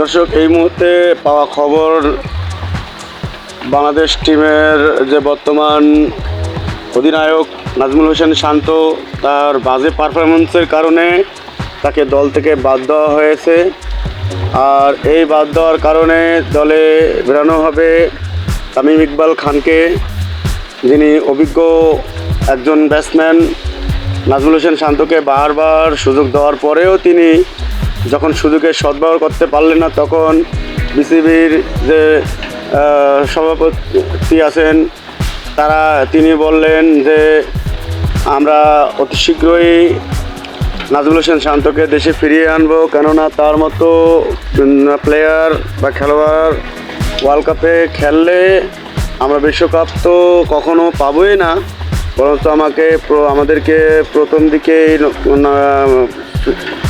দর্শক, এই মুহূর্তে পাওয়া খবর বাংলাদেশ টিমের যে বর্তমান অধিনায়ক নাজমুল হোসেন শান্ত, তার বাজে পারফরমেন্সের কারণে তাকে দল থেকে বাদ দেওয়া হয়েছে। আর এই বাদ দেওয়ার কারণে দলে বেরানো হবে তামিম ইকবাল খানকে, যিনি অভিজ্ঞ একজন ব্যাটসম্যান নাজমুল হোসেন শান্তকে বারবার সুযোগ দেওয়ার পরেও তিনি যখন সুযোগের সদ্ব্যবহার করতে পারলেন না, তখন বিসিবির যে সভাপতি আছেন, তারা, তিনি বললেন যে, আমরা অতি শীঘ্রই নাজমুল হোসেন শান্তকে দেশে ফিরিয়ে আনব, কেননা তার মতো প্লেয়ার বা খেলোয়াড় ওয়ার্ল্ড কাপে খেললে আমরা বিশ্বকাপ তো কখনো পাবোই না। বরঞ্চ আমাকে আমাদেরকে প্রথম দিকেই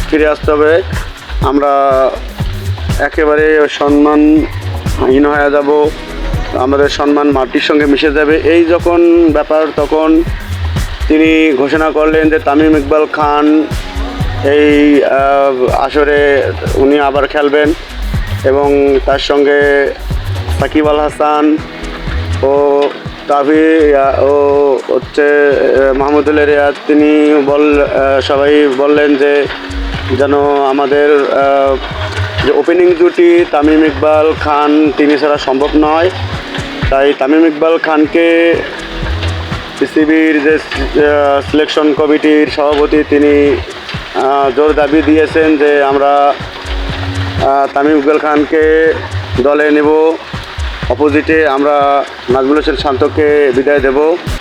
ফিরে আসতে হবে। আমরা একেবারে সম্মানহীন হয়ে যাব, আমাদের সম্মান মাটির সঙ্গে মিশে যাবে। এই যখন ব্যাপার, তখন তিনি ঘোষণা করলেন যে তামিম ইকবাল খান এই আসরে উনি আবার খেলবেন এবং তার সঙ্গে সাকিব আল হাসান ও তাভি ও হচ্ছে মাহমুদুল রিয়াদ, তিনি বল সবাই বললেন যে যেন আমাদের যে ওপেনিং জুটি তামিম ইকবাল খান তিনি ছাড়া সম্ভব নয়। তাই তামিম ইকবাল খানকে পিসিবির যে সিলেকশন কমিটির সভাপতি তিনি জোর দাবি দিয়েছেন যে আমরা তামিম ইকবাল খানকে দলে নেব। অপোজিটে আমরা নাজমুল হোসেন শান্তকে বিদায় দেব।